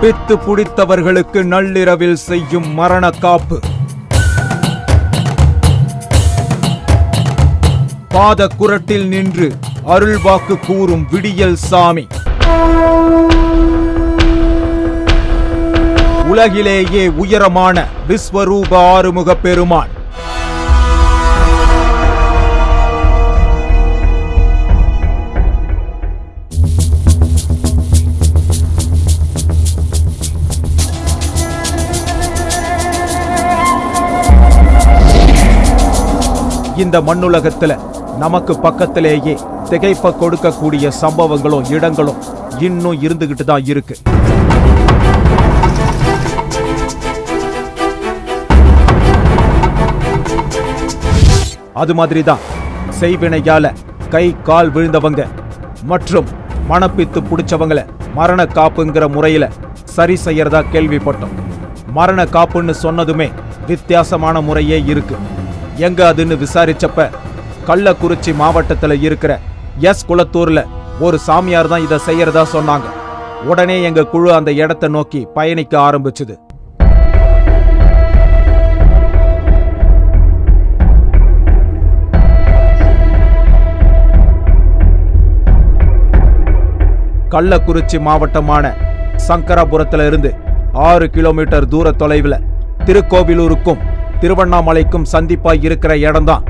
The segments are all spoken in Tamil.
பித்து பிடித்தவர்களுக்கு நள்ளிரவில் செய்யும் மரண காப்பு பாத குரட்டில் நின்று அருள்வாக்கு கூறும் விடியல் சாமி. உலகிலேயே உயரமான விஸ்வரூப ஆறுமுக பெருமான். இந்த மண்ணுலகத்துல நமக்கு பக்கத்திலேயே திகைப்ப கொடுக்கக்கூடிய சம்பவங்களும் இடங்களும் இன்னும் இருந்துகிட்டு தான் இருக்கு. அது மாதிரி தான் செய்வினையால கை கால் விழுந்தவங்க மற்றும் மணப்பித்து பிடிச்சவங்கள மரண காப்புங்கிற முறையில சரி செய்யறதா கேள்விப்பட்டோம். மரண காப்புன்னு சொன்னதுமே வித்தியாசமான முறையே இருக்குது எங்க அதுன்னு விசாரிச்சப்ப கள்ளக்குறிச்சி மாவட்டத்தில் இருக்கிற எஸ் குளத்தூர்ல ஒரு சாமியார் தான் இதை செய்யறதா சொன்னாங்க. உடனே எங்க குழு அந்த இடத்தை நோக்கி பயணிக்க ஆரம்பிச்சுது. கள்ளக்குறிச்சி மாவட்டமான சங்கராபுரத்துல இருந்து ஆறு கிலோமீட்டர் தூர தொலைவில் திருக்கோவிலூருக்கும் திருவண்ணாமலைக்கும் சந்திப்பாய் இருக்கிற இடம்தான்.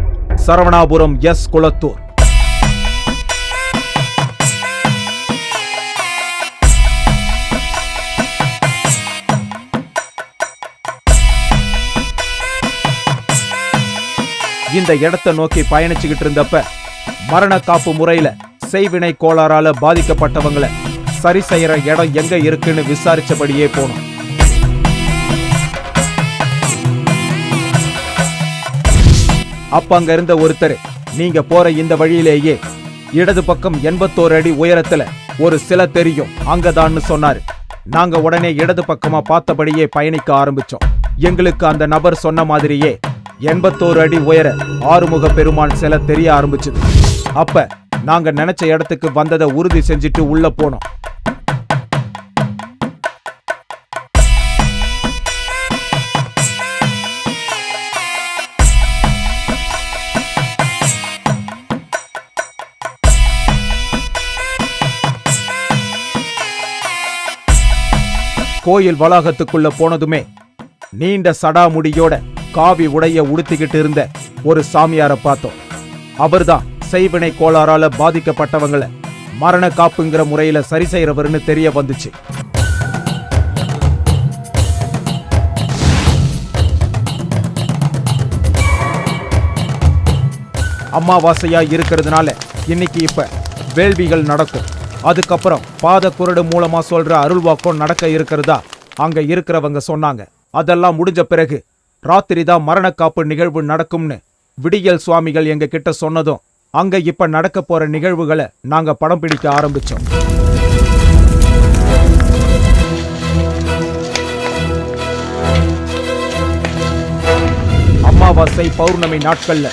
சரவணாபுரம் எஸ் குளத்தூர். இந்த இடத்தை நோக்கி பயணிச்சுக்கிட்டு இருந்தப்ப மரண காப்பு முறையில செய்வினை கோளாறால பாதிக்கப்பட்டவங்கள சரி செய்யற இடம் எங்க இருக்குன்னு விசாரிச்சபடியே போனோம். அப்ப அங்க இருந்த ஒருத்தர் நீங்க போற இந்த வழியிலேயே இடது பக்கம் எண்பத்தோரு அடி உயரத்துல ஒரு சிலை தெரியும் அங்கதான்னு சொன்னாரு. நாங்க உடனே இடது பக்கமா பார்த்தபடியே பயணிக்க ஆரம்பிச்சோம். எங்களுக்கு அந்த நபர் சொன்ன மாதிரியே எண்பத்தோரு அடி உயர ஆறுமுக பெருமான் சிலை தெரிய ஆரம்பிச்சது. அப்ப நாங்க நினைச்ச இடத்துக்கு வந்ததை உறுதி செஞ்சுட்டு உள்ள போனோம். கோயில் வளாகத்துக்குள்ள போனதுமே நீண்ட சடாமுடியோட காவி உடைய உடுத்திக்கிட்டு இருந்த ஒரு சாமியார பார்த்தோம். அவர்தான் செய்வினை கோளாறால பாதிக்கப்பட்டவங்கள மரண காப்புங்கிற முறையில சரி செய்யறவர்னு தெரிய வந்துச்சு. அமாவாசையா இருக்கிறதுனால இன்னைக்கு இப்ப வேள்விகள் நடக்கும். அதுக்கப்புறம் பாத குரடு மூலமா சொல்ற அருள்வாக்கம் நடக்க இருக்கிறதா? அங்க இருக்கிறவங்க சொன்னாங்க. அதெல்லாம் முடிஞ்ச பிறகு ராத்திரி தான் மரணக்காப்பு நிகழ்வு நடக்கும்னு விடியல் சுவாமிகள் எங்க கிட்ட சொன்னதும் அங்க இப்ப நடக்க போற நிகழ்வுகளை நாங்க படம் பிடிக்க ஆரம்பிச்சோம். அமாவாசை பௌர்ணமி நாட்கள்ல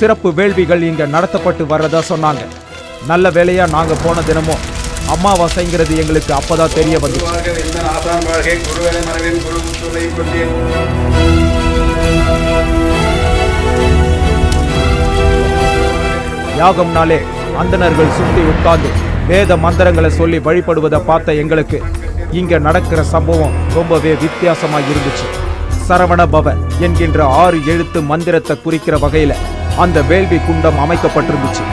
சிறப்பு வேள்விகள் இங்க நடத்தப்பட்டு வர்றதா சொன்னாங்க. நல்ல வேலையா நாங்க போன தினமும் அமாவாசைங்கிறது எங்களுக்கு அப்பதான் தெரிய கொண்டேன் யாகம்னாலே அந்தணர்கள் சுத்தி உட்கார்ந்து வேத மந்திரங்களை சொல்லி வழிபடுவதை பார்த்த எங்களுக்கு இங்க நடக்கிற சம்பவம் ரொம்பவே வித்தியாசமா இருந்துச்சு. சரவண பவ என்கின்ற ஆறு எழுத்து மந்திரத்தை குறிக்கிற வகையில அந்த வேள்வி குண்டம் அமைக்கப்பட்டிருந்துச்சு.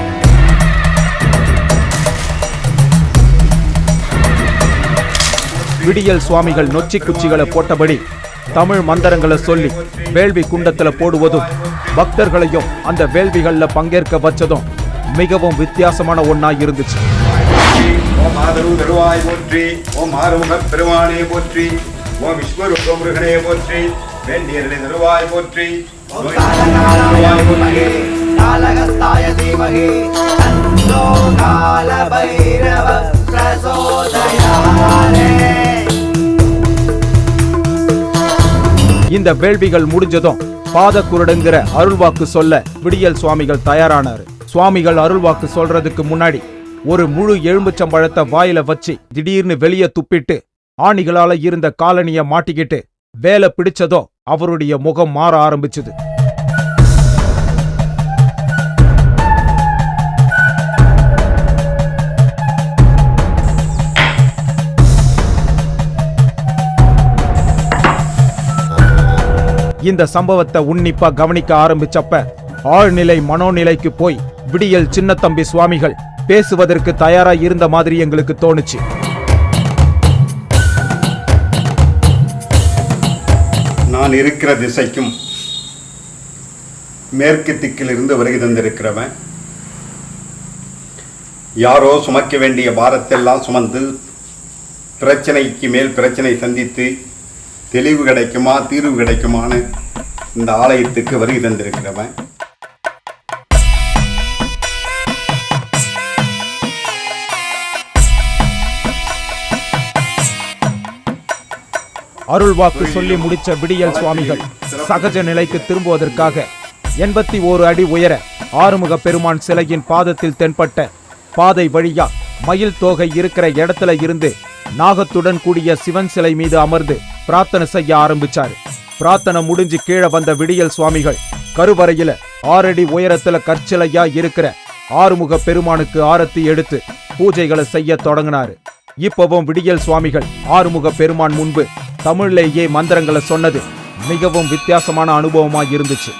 விடியல் சுவாமிகள் நொச்சி குச்சிகளை போட்டபடி தமிழ் மந்திரங்களை சொல்லி வேள்வி குண்டத்துல போடுவதும் பக்தர்களையும் அந்த வேள்விகள்ல பங்கேற்க வச்சதும் மிகவும் வித்தியாசமான ஒண்ணா இருந்துச்சு ஓம் ஆதரு தருவாய் போற்றி ஓம் ஆறுமுக பெருமானே போற்றி ஓம் விஸ்வரூப முருகனே போற்றி வேண்டியர்களை தருவாய் போற்றி நோய் தருவாய் போற்றி कालहस्ताय धीमहि तन्नो कालभैरव प्रचोदयात् இந்த வேள்விகள் முடிஞ்சதும் பாதக்குருடுங்கிற அருள்வாக்கு சொல்ல விடியல் சுவாமிகள் தயாரானாரு சுவாமிகள் அருள்வாக்கு சொல்றதுக்கு முன்னாடி ஒரு முழு எலும்புச்சம்பழத்தை வாயில வச்சு திடீர்னு வெளியே துப்பிட்டு ஆணிகளால இருந்த காலனிய மாட்டிக்கிட்டு வேலை பிடிச்சதோ அவருடைய முகம் மாற ஆரம்பிச்சது இந்த சம்பவத்தை உன்னிப்பா கவனிக்க ஆரம்பிச்சப்ப ஆழ்நிலை மனோநிலைக்கு போய் விடியல் சின்னத்தம்பி சுவாமிகள் பேசுவதற்கு தயாரா இருந்த மாதிரி எங்களுக்கு தோணுச்சு. நான் இருக்கிற திசைக்கும் மேற்கு திக்கில் இருந்து வருகை தந்திருக்கிறவன். யாரோ சுமக்க வேண்டிய பாரத்தெல்லாம் சுமந்து பிரச்சனைக்கு மேல் பிரச்சனை சந்தித்து தெளிவு கிடைக்குமா தீர்வு கிடைக்குமான்னு இந்த ஆலயத்துக்கு வருகை தந்திருக்கிறவன். அருள்வாக்கு சொல்லி முடிச்ச விடியல் சுவாமிகள் சகஜ நிலைக்கு திரும்புவதற்காக எண்பத்தி ஓரு அடி உயர ஆறுமுக பெருமான் சிலையின் பாதத்தில் தென்பட்ட பாதை வழியா மயில் தோகை இருக்கிற இடத்துல இருந்து நாகத்துடன் கூடிய சிவன் சிலை மீது அமர்ந்து பிரார்த்தனை செய்ய ஆரம்பிச்சாரு. பிரார்த்தனை முடிஞ்சு கீழே வந்த விடியல் சுவாமிகள் கருவறையில ஆறடி உயரத்துல கற்சிலையா இருக்கிற ஆறுமுக பெருமானுக்கு ஆரத்தி எடுத்து பூஜைகளை செய்ய தொடங்கினாரு. இப்பவும் விடியல் சுவாமிகள் ஆறுமுக பெருமான் முன்பு தமிழ்லேயே மந்திரங்களை சொன்னது மிகவும் வித்தியாசமான அனுபவமா இருந்துச்சு.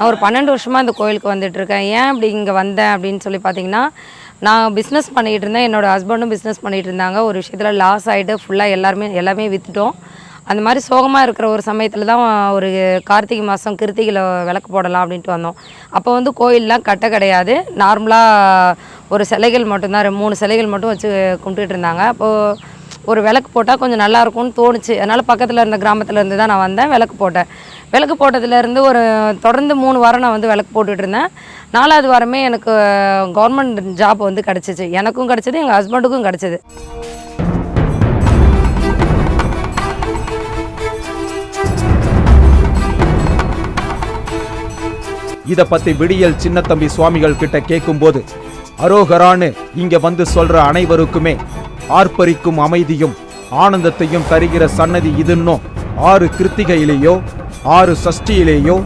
நான் ஒரு பன்னெண்டு வருஷமாக இந்த கோயிலுக்கு வந்துட்டுருக்கேன். ஏன் இப்படி இங்கே வந்தேன் அப்படின்னு சொல்லி பார்த்தீங்கன்னா நான் பிஸ்னஸ் பண்ணிகிட்டு இருந்தேன். என்னோட ஹஸ்பண்டும் பிஸ்னஸ் பண்ணிகிட்டு இருந்தாங்க. ஒரு விஷயத்தில் லாஸ் ஆகிட்டு ஃபுல்லாக எல்லாருமே எல்லாமே விற்றுட்டோம் அந்த மாதிரி சோகமாக இருக்கிற ஒரு சமயத்தில் தான் ஒரு கார்த்திகை மாதம் கிருத்திகையில் விளக்கு போடலாம் அப்படின்ட்டு வந்தோம். அப்போ வந்து கோயிலெலாம் கட்ட கிடையாது. நார்மலாக ஒரு சிலைகள் மட்டும்தான் மூணு சிலைகள் மட்டும் வச்சு கும்பிட்டுட்டு இருந்தாங்க. அப்போது ஒரு விளக்கு போட்டால் கொஞ்சம் நல்லா இருக்கும்னு தோணுச்சு. அதனால் பக்கத்தில் இருந்த கிராமத்தில் இருந்து தான் நான் வந்தேன் விளக்கு போட்டேன். விளக்கு போட்டதுலேருந்து ஒரு தொடர்ந்து மூணு வாரம் நான் வந்து விளக்கு போட்டுகிட்டு இருந்தேன். நாலாவது வாரமே எனக்கு கவர்மெண்ட் ஜாப் வந்து கிடச்சிச்சு. எனக்கும் கிடச்சிது எங்கள் ஹஸ்பண்டுக்கும் கிடச்சிது. இத பத்தி விடியல் சின்னத்தம்பி சுவாமிகள் கிட்ட கேட்கும்போது அரோகரான்னு இங்க வந்து சொல்ற அனைவருக்குமே ஆர்ப்பரிக்கும் அமைதியும் ஆனந்தத்தையும் தருகிற சன்னதி இதுன்னும் ஆறு கிருத்திகையிலேயோ ஆறு சஷ்டியிலேயோ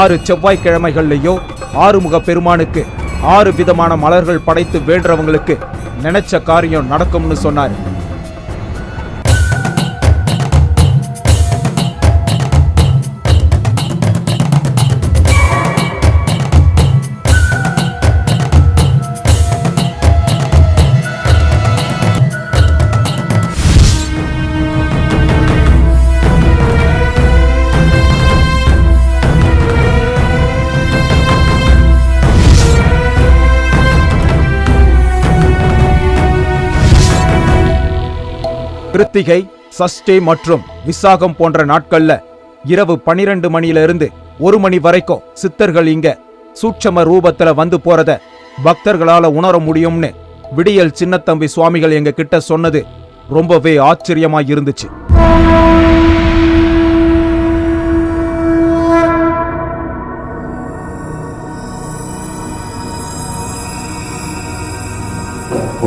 ஆறு செவ்வாய்க்கிழமைகள்லேயோ ஆறுமுக பெருமானுக்கு ஆறு விதமான மலர்கள் படைத்து வேண்டுறவங்களுக்கு நினைச்ச காரியம் நடக்கும்னு சொன்னார். கிருத்திகை சஷ்டி மற்றும் விசாகம் போன்ற நாட்கள்ல இரவு பனிரெண்டு மணில இருந்து ஒரு மணி வரைக்கும் சித்தர்கள் இங்க சூட்சம ரூபத்துல வந்து போறத பக்தர்களால உணர முடியும்னு விடியல் சின்னத்தம்பி சுவாமிகள் எங்க கிட்ட சொன்னது ரொம்பவே ஆச்சரியமா இருந்துச்சு.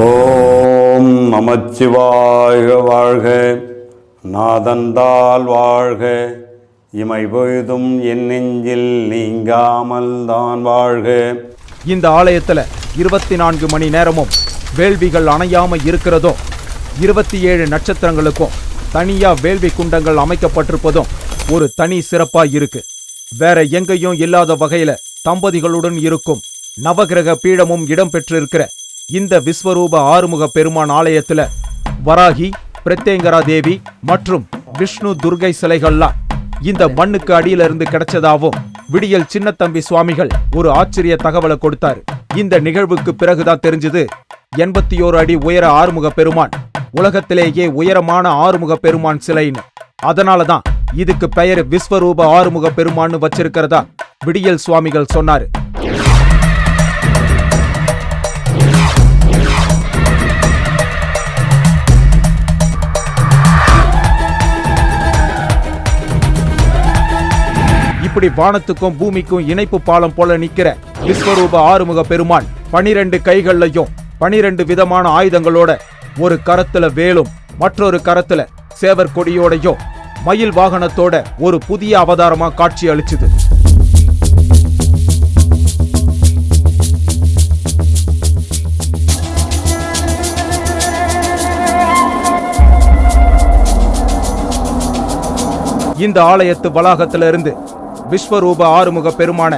ஓ நமச்சிவாய வாழ்க. நாதந்தால் வாழ்க. இமை பொழுதும் என் நெஞ்சில் நீங்காமல் தான் வாழ்க. இந்த ஆலயத்தில் இருபத்தி நான்கு மணி நேரமும் வேள்விகள் அணையாமல் இருக்கிறதோ இருபத்தி ஏழு நட்சத்திரங்களுக்கும் தனியாக வேள்வி குண்டங்கள் அமைக்கப்பட்டிருப்பதும் ஒரு தனி சிறப்பாக இருக்கு. வேற எங்கேயும் இல்லாத வகையில் தம்பதிகளுடன் இருக்கும் நவகிரக பீடமும் இடம்பெற்றிருக்கிற இந்த விஸ்வரூப ஆறுமுக பெருமான் ஆலயத்துல வராகி பிரத்யங்கரா தேவி மற்றும் விஷ்ணு துர்கை சிலைகள்லாம் இந்த மண்ணுக்கு அடியில இருந்து கிடைச்சதாவும் விடியல் சின்னத்தம்பி சுவாமிகள் ஒரு ஆச்சரிய தகவலை கொடுத்தாரு. இந்த நிகழ்வுக்கு பிறகுதான் தெரிஞ்சது எண்பத்தி ஓரு அடி உயர ஆறுமுக பெருமான் உலகத்திலேயே உயரமான ஆறுமுக பெருமான் சிலைன்னு. அதனாலதான் இதுக்கு பெயர் விஸ்வரூப ஆறுமுக பெருமான்னு வச்சிருக்கிறதா விடியல் சுவாமிகள் சொன்னாரு. இப்படி வானத்துக்கும் பூமிக்கும் இணைப்பு பாலம் போல நிக்கிற விஸ்வரூப ஆறுமுக பெருமான் பனிரெண்டு கைகள்லையும் பனிரெண்டு விதமான ஆயுதங்களோட ஒரு கரத்துல வேலும் மற்றொரு கரத்துல சேவர் கொடியோடையும் மயில் வாகனத்தோட ஒரு புதிய அவதாரமா காட்சி அளிச்சுது. இந்த ஆலயத்து வளாகத்திலிருந்து விஸ்வரூப ஆறுமுக பெருமான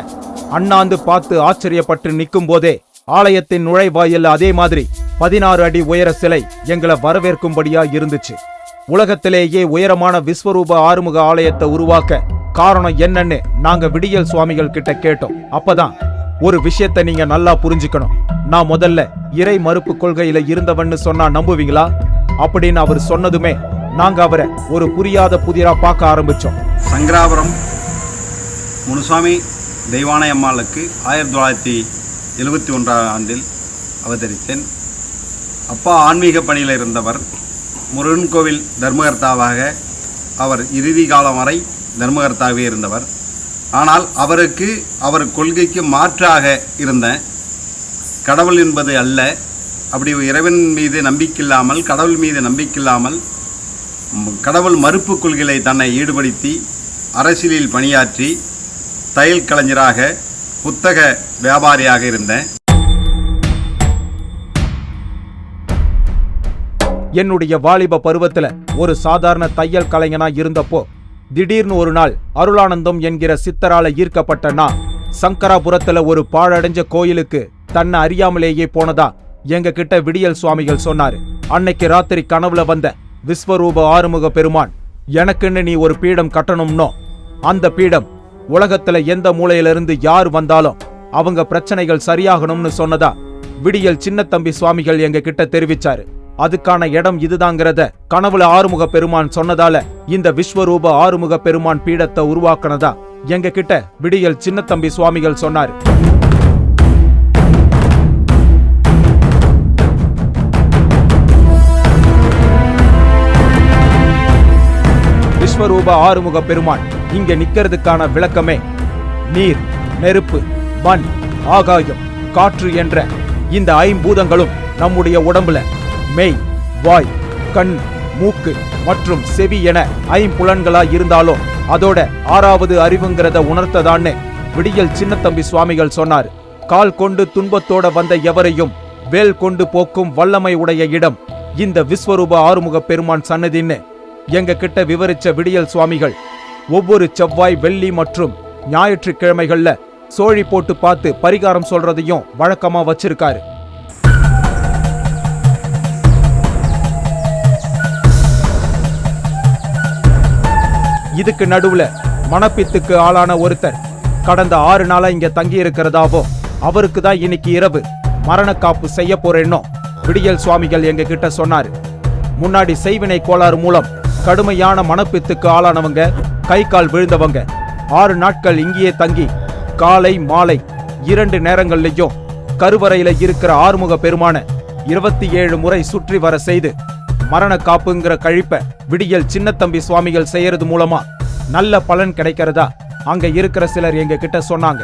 அண்ணாந்து பார்த்து ஆச்சரியப்பட்டு நிற்கும் போதே ஆலயத்தின் நுழைவாயில் அதே மாதிரி பதினாறு அடி உயர சிலை எங்களை வரவேற்கும்படியா இருந்துச்சு. உலகத்திலேயே உயரமான விஸ்வரூப ஆறுமுக ஆலயத்தை உருவாக்க காரணம் என்னன்னு நாங்க விடியல் சுவாமிகள் கிட்ட கேட்டோம். அப்பதான் ஒரு விஷயத்தை நீங்க நல்லா புரிஞ்சுக்கணும். நான் முதல்ல இறை மறுப்பு கொள்கையில இருந்தவன்னு சொன்னா நம்புவீங்களா? அப்படின்னு அவர் சொன்னதுமே நாங்க அவரை ஒரு புரியாத புதிரா பார்க்க ஆரம்பிச்சோம். சங்கராபுரம் முனுசாமி தெய்வானை அம்மாளுக்கு ஆயிரத்தி தொள்ளாயிரத்தி எழுபத்தி ஒன்றாம் ஆண்டில் அவதரித்தேன். அப்பா ஆன்மீக பணியில் இருந்தவர் முருகன் கோவில் தர்மகர்த்தாவாக அவர் இறுதி காலம் வரை தர்மகர்த்தாவே இருந்தவர். ஆனால் அவருக்கு அவர் கொள்கைக்கு மாற்றாக இருந்த கடவுள் என்பது அல்ல. அப்படி இறைவன் மீது நம்பிக்கையில்லாமல் கடவுள் மீது நம்பிக்கையில்லாமல் கடவுள் மறுப்பு கொள்கையை தன்னை ஈடுபடுத்தி அரசியலில் பணியாற்றி தையல் கலைஞராக புத்தக வியாபாரியாக இருந்தேன். என்னுடைய வாலிப பருவத்தில் ஒரு சாதாரண தையல் கலைஞனா இருந்தப்போ திடீர்னு ஒரு நாள் அருளானந்தம் என்கிற சித்தரால ஈர்க்கப்பட்ட நான் சங்கராபுரத்துல ஒரு பாழடைஞ்ச கோயிலுக்கு தன்னை அறியாமலேயே போனதா எங்க கிட்ட விடியல் சுவாமிகள் சொன்னாரு. அன்னைக்கு ராத்திரி கனவுல வந்த விஸ்வரூப ஆறுமுக பெருமான் எனக்குன்னு நீ ஒரு பீடம் கட்டணும்னோ? அந்த பீடம் உலகத்துல எந்த மூலையிலிருந்து யார் வந்தாலும் அவங்க பிரச்சனைகள் சரியாகணும்னு சொன்னதா விடியல் சின்னத்தம்பி சுவாமிகள் எங்க கிட்ட தெரிவிச்சாரு. அதுக்கான இடம் இதுதாங்கிறத கனவுல ஆறுமுக பெருமான் சொன்னதால இந்த விஸ்வரூப ஆறுமுக பெருமான் பீடத்தை உருவாக்குனதா எங்க கிட்ட விடியல் சின்னத்தம்பி சுவாமிகள் சொன்னாரு. விஸ்வரூப ஆறுமுக பெருமான் இங்க நிக்கிறதுக்கான விளக்கமே. நீர் நெருப்பு மண் ஆகாயம் காற்று என்ற இந்த ஐம்பூதங்களும் நம்முடைய உடம்புல. மெய் வாய் கண் மூக்கு மற்றும் செவி என ஐம்புலன்களா இருந்தாலும் அதோட ஆறாவது அறிவுங்கிறத உணர்த்ததான்னு விடியல் சின்னத்தம்பி சுவாமிகள் சொன்னார். கால் கொண்டு துன்பத்தோட வந்த எவரையும் வேல் கொண்டு போக்கும் வல்லமை உடைய இடம் இந்த விஸ்வரூப ஆறுமுக பெருமான் சன்னதின்னு எங்க கிட்ட விவரிச்ச விடியல் சுவாமிகள் ஒவ்வொரு செவ்வாய் வெள்ளி மற்றும் ஞாயிற்றுக்கிழமைகள்ல சோழி போட்டு பார்த்து பரிகாரம் சொல்றதையும் வழக்கமா வச்சிருக்காரு. இதுக்கு நடுவுல மணப்பித்துக்கு ஆளான ஒருத்தர் கடந்த ஆறு நாளா இங்க தங்கி இருக்கிறதாவோ அவருக்கு தான் இன்னைக்கு இரவு. மரண காப்பு செய்ய போறேன்னோ விடியல் சுவாமிகள் எங்க கிட்ட சொன்னாரு. முன்னாடி செய்வினை கோளாறு மூலம் கடுமையான மனப்பித்துக்கு ஆளானவங்க கை கால் விழுந்தவங்க. ஆறு நாட்கள் இங்கேயே தங்கி காலை மாலை இரண்டு நேரங்கள்லையும் கருவறையில இருக்கிற ஆறுமுக பெருமான இருபத்தி ஏழு முறை சுற்றி வர செய்து மரண காப்புங்கிற கழிப்ப விடியல் சின்னத்தம்பி சுவாமிகள் செய்யறது மூலமா நல்ல பலன் கிடைக்கிறதா அங்க இருக்கிற சிலர் எங்க கிட்ட சொன்னாங்க.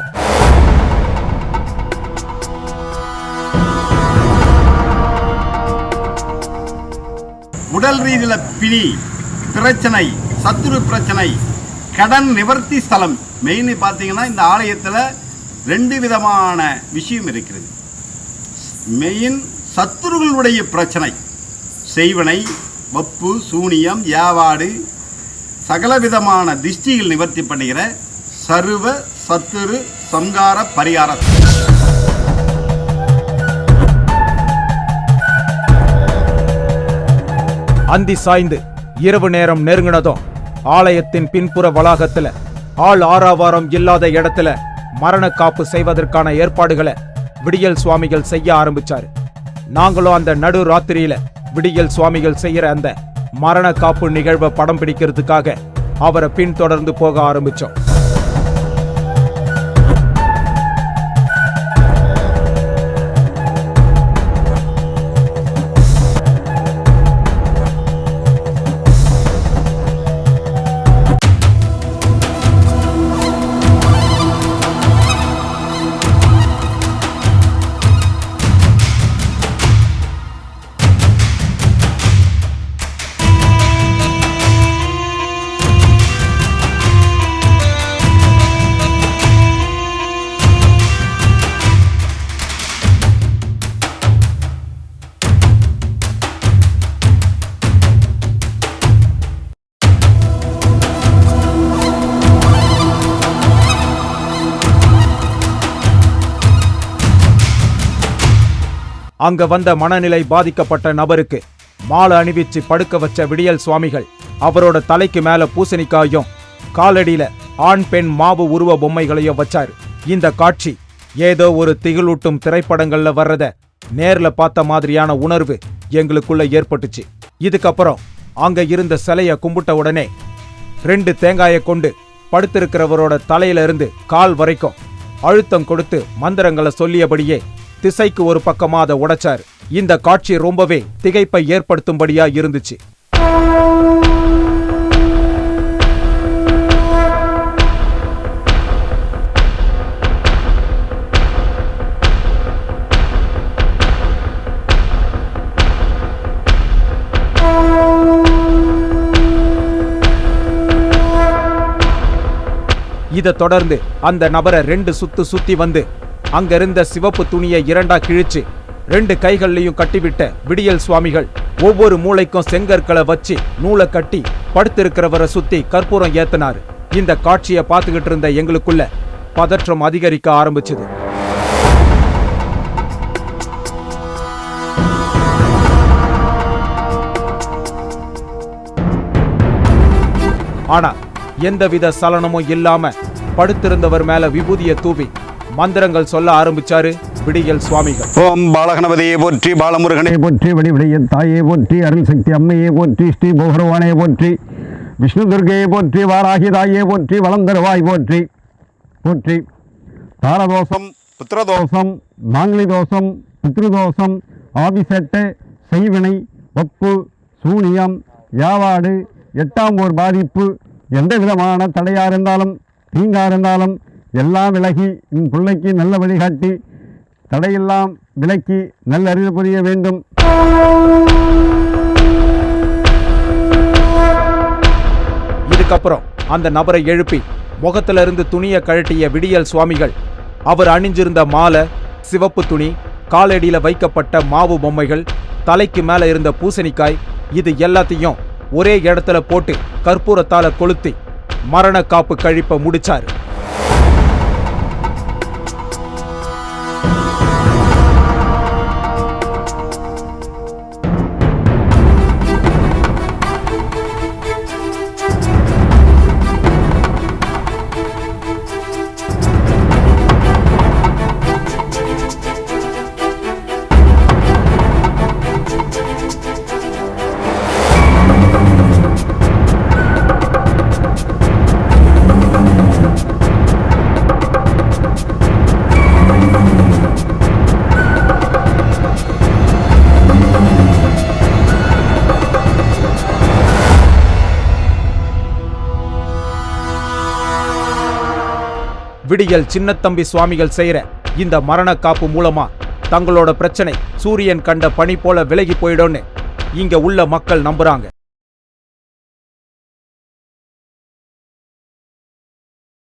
உடல் ரீதியில பிணி பிரச்சனை சத்துரு பிரச்சனை கடன் நிவர்த்தி ஸ்தலம். மெயின் பார்த்தீங்கன்னா இந்த ஆலயத்தில் ரெண்டு விதமான விஷயம் இருக்கிறது. மெயின் சத்துருகளுடைய பிரச்சனை. செய்வனை வப்பு சூனியம் யாவாடு சகலவிதமான திஷ்டிகள் நிவர்த்தி பண்ணுகிற சர்வ சத்துரு சங்கார பரிகார. அந்தி சாய்ந்து. இரவு நேரம் நெருங்கினதும் ஆலயத்தின் பின்புற வளாகத்துல ஆள் ஆறாவாரம் இல்லாத இடத்துல மரண காப்பு செய்வதற்கான ஏற்பாடுகளை விடியல் சுவாமிகள் செய்ய ஆரம்பிச்சாரு. நாங்களும் அந்த நடு ராத்திரியில விடியல் சுவாமிகள் செய்யற அந்த மரண காப்பு நிகழ்வை படம் பிடிக்கிறதுக்காக அவரை பின்தொடர்ந்து போக ஆரம்பிச்சோம். அங்க வந்த மனநிலை பாதிக்கப்பட்ட நபருக்கு மாலை அணிவிச்சு படுக்க வச்ச விடியல் சுவாமிகள் அவரோட தலைக்கு மேல பூசணிக்காயும் காலடியில ஆண் பெண் மாவு உருவ பொம்மைகளையும் வச்சாரு. இந்த காட்சி ஏதோ ஒரு திகிலூட்டும் திரைப்படங்கள்ல வர்றத நேர்ல பார்த்த மாதிரியான உணர்வு எங்களுக்குள்ள ஏற்பட்டுச்சு. இதுக்கப்புறம் அங்க இருந்த சிலைய கும்பிட்ட உடனே ரெண்டு தேங்காயை கொண்டு படுத்திருக்கிறவரோட தலையில இருந்து கால் வரைக்கும் அழுத்தம் கொடுத்து மந்திரங்களை சொல்லியபடியே திசைக்கு ஒரு பக்கமாக அதை உடைச்சாரு. இந்த காட்சி ரொம்பவே திகைப்பை ஏற்படுத்தும்படியா இருந்துச்சு. இதை தொடர்ந்து அந்த நபரை ரெண்டு சுத்து சுத்தி வந்து அங்கிருந்த சிவப்பு துணியை இரண்டா கிழிச்சு ரெண்டு கைகள்லையும் கட்டிவிட்ட விடியல் சுவாமிகள் ஒவ்வொரு மூளைக்கும் செங்கற்களை வச்சு நூலை கட்டி படுத்திருக்கிறவரை சுத்தி கற்பூரம் ஏத்தினாரு. இந்த காட்சியை பார்த்துக்கிட்டு இருந்த எங்களுக்குள்ள பதற்றம் அதிகரிக்க ஆரம்பிச்சது. ஆனா எந்தவித சலனமும் இல்லாம படுத்திருந்தவர் மேல விபூதியை தூவி மந்திரங்கள் சொல்ல ஆரம்பிச்சாரு விடியல் சுவாமிகள். ஓம் பாலகணபதியை போற்றி பாலமுருகனை போற்றி வடிவிடைய தாயே போற்றி அருள் சக்தி அம்மையே போற்றி ஸ்ரீ பௌரவானே போற்றி விஷ்ணு துர்கையை போற்றி வாராகி தாயே போற்றி வளந்தருவாய் போற்றி போற்றி. தாரதோஷம் புத்திரதோஷம் மாங்கலி தோஷம் பித்ருதோஷம் ஆபிசட்டு செய்வினை ஒப்பு சூனியம் யாவாடு எட்டாம் ஓர் பாதிப்பு எந்த விதமான தடையாக இருந்தாலும் தீங்கா இருந்தாலும் எல்லாம் விலகி என் பிள்ளைக்கு நல்ல வழிகாட்டி தடையெல்லாம் விலக்கி நல்லறிவு புரிய வேண்டும். இதுக்கப்புறம் அந்த நபரை எழுப்பி முகத்துல இருந்து துணியை கழட்டிய விடியல் சுவாமிகள் அவர் அணிஞ்சிருந்த மாலை சிவப்பு துணி காலடியில் வைக்கப்பட்ட மாவு பொம்மைகள் தலைக்கு மேலே இருந்த பூசணிக்காய் இது எல்லாத்தையும் ஒரே இடத்துல போட்டு கற்பூரத்தால கொளுத்தி மரண காப்பு கழிப்ப முடிச்சாரு. விடியல் சின்னத்தம்பி சுவாமிகள் செய்கிற இந்த மரண காப்பு மூலமா தங்களோட பிரச்சனை சூரியன் கண்ட பனி போல விலகி போயிடும்னு இங்க உள்ள மக்கள் நம்புறாங்க.